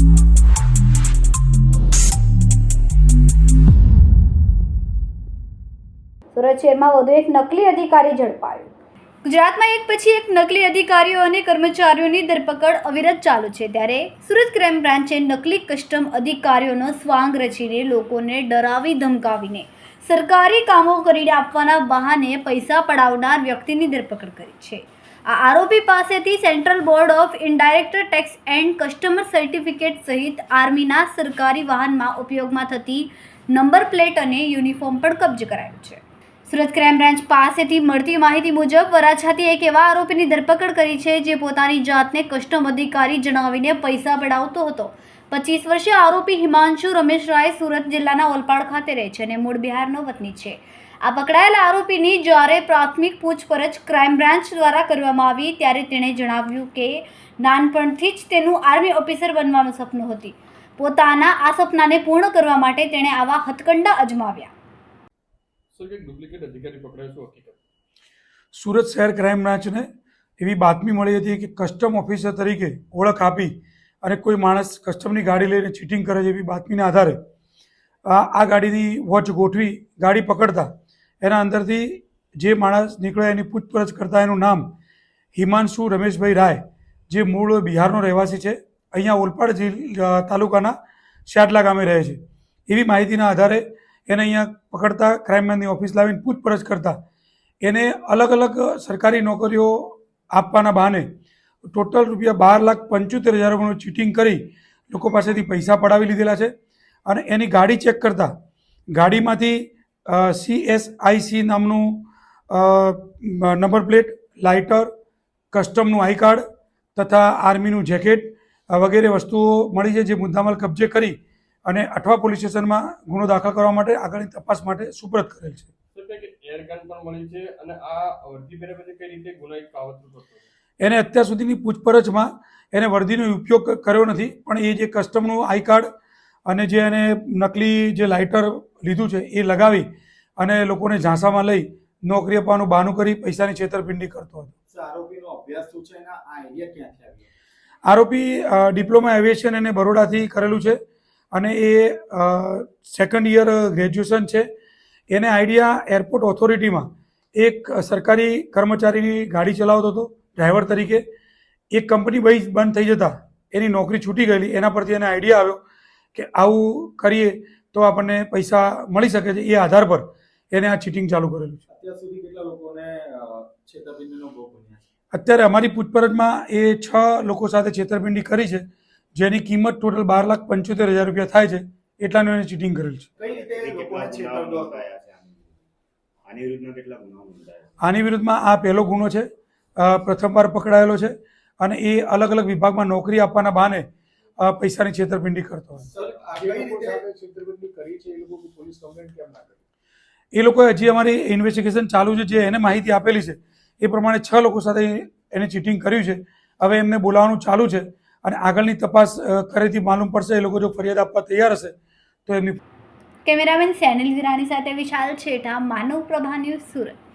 સુરત શહેરમાં વધુ એક નકલી અધિકારી ઝડપાયો. ગુજરાતમાં એક પછી એક નકલી અધિકારીઓ અને કર્મચારીઓની ધરપકડ અવિરત ચાલુ છે ત્યારે સુરત ક્રાઇમ બ્રાન્ચે નકલી કસ્ટમ અધિકારીઓનો સ્વાંગ રચીને લોકોને ડરાવી ધમકાવીને સરકારી કામો કરીને આપવાના બહાને પૈસા પડાવનાર વ્યક્તિની ધરપકડ કરી છે. આ આરોપી પાસેથી Central Board of Indirect Tax and customer certificate સહિત આર્મીના સરકારી વાહનમાં ઉપયોગમાં થતી નંબર પ્લેટ અને યુનિફોર્મ પણ કબજે કરાયો છે. સુરત ક્રાઇમ બ્રાન્ચ પાસેથી મળતી માહિતી મુજબ, વરાછાથી એક એવા આરોપીની ધરપકડ કરી છે જે પોતાની જાતને કસ્ટમ અધિકારી જણાવીને પૈસા પડાવતો હતો. પચીસ વર્ષીય આરોપી હિમાંશુ રમેશ રાય સુરત જિલ્લાના ઓલપાડ ખાતે રહે છે અને મૂળ બિહારનો વતની છે. આ પકડાયેલા આરોપીની જ્યારે પ્રાથમિક પૂછપરછ ક્રાઇમ બ્રાન્ચ દ્વારા કરવામાં આવી ત્યારે તેણે જણાવ્યું કે નાનપણથી જ તેનું આર્મી ઓફિસર બનવાનું સપનું હતું. પોતાના આ સપનાને પૂર્ણ કરવા માટે તેણે આવા હથકંડા અજમાવ્યા. સર એક ડુપ્લિકેટ અધિકારી પકડાયો શું હકીકત? સુરત શહેર ક્રાઇમ બ્રાન્ચને એવી બાતમી મળી હતી કે કસ્ટમ ઓફિસર તરીકે ઓળખ આપી અને કોઈ માણસ કસ્ટમની ગાડી લઈને ચીટિંગ કરે છે એવી બાતમીના આધારે, આ ગાડીની વોચ ગોઠવી, ગાડી પકડતા, એના અંદરથી જે માણસ નીકળે એની પૂછપરછ કરતા એનું નામ હિમાંશુ રમેશભાઈ રાય, જે મૂળ બિહારનો રહેવાસી છે, અહીંયા ઓલપાડ જિલ્લા તાલુકાના શાટલા ગામે રહે છે. એવી માહિતીના આધારે એને અહીંયા પકડતા ક્રાઇમની ઓફિસ લાવીને પૂછપરછ કરતા, એને અલગ અલગ સરકારી નોકરીઓ આપવાના બહાને ટોટલ રૂપિયા બાર લાખ પંચોતેર હજાર રૂપિયાનું ચીટિંગ કરી લોકો પાસેથી પૈસા પડાવી લીધેલા છે અને એની ગાડી ચેક કરતા ગાડીમાંથી સી એસ આઈ સી નામનું નંબર પ્લેટ લાઇટર કસ્ટમનું આઈ કાર્ડ તથા આર્મીનું જેકેટ વગેરે વસ્તુઓ મળી છે જે મુદ્દામાલ કબજે કરી અને અઠવા પોલીસ સ્ટેશનમાં ગુનો દાખલ કરવા માટે આગળની તપાસ માટે સુપ્રત કરેલ છે? એને અત્યાર સુધીની પૂછપરછમાં એને વર્દીનો ઉપયોગ કર્યો નથી પણ એ જે કસ્ટમનું આઈ કાર્ડ અને જે એને નકલી જે લાઇટર લીધું છે એ લગાવી અને લોકોને ઝાંસામાં લઈ નોકરી આપવાનું બહાનું કરી પૈસાની છેતરપિંડી કરતો હતો. આરોપી ડિપ્લોમા એવિએશન એને બરોડાથી કરેલું છે અને એ સેકન્ડ યર ગ્રેજ્યુએશન છે. એને આઈડિયા એરપોર્ટ ઓથોરિટીમાં એક સરકારી કર્મચારીની ગાડી ચલાવતો હતો. ડ્રાઈવર તરીકે એક કંપની બઈ બંધ થઈ જતાં એની નોકરી છૂટી ગયેલી એના પરથી એને આઈડિયા આવ્યો કે આવું કરીએ તો આપણને પૈસા મળી શકે છે એ આધાર પર એને આ ચીટિંગ ચાલુ કરેલું છે. અત્યાર સુધી કેટલા લોકોને છેતરપિંડીનો ભોગ બન્યા અત્યારે અમારી પૂછપરછમાં એ છ લોકો સાથે છેતરપિંડી કરી છે જેની કિંમત ટોટલ બાર લાખ પંચોતેર હજાર રૂપિયા થાય છે એટલાનું એને ચીટિંગ કરેલ છે? આની વિરુદ્ધના કેટલા ગુનાઓ નોંધાયા આની વિરુદ્ધમાં આ પહેલો ગુનો છે પ્રથમવાર પકડાયેલો છે અને એ અલગ અલગ વિભાગમાં નોકરી આપવાના બહાને પૈસાની છેતરપિંડી કરતો હોય. સર આ કઈ રીતે છેતરપિંડી કરી છે? એ લોકો પોલીસ કમ્પ્લેન્ટ કેમ ના કરી? એ લોકોએ હજી અમારી ઇન્વેસ્ટિગેશન ચાલુ છે જે એને માહિતી આપેલી છે એ પ્રમાણે છ લોકો સાથે એને ચીટિંગ કર્યું છે. હવે એમને બોલાવવાનું ચાલુ છે અને આગળની તપાસ કરેથી માલુમ પડશે એ લોકો જો ફરિયાદ આપવા તૈયાર હશે તો એમની કેમેરામેન સેનિલ વિરાની સાથે વિશાલ છેઠા માનવ પ્રભા ન્યૂઝ સુરત.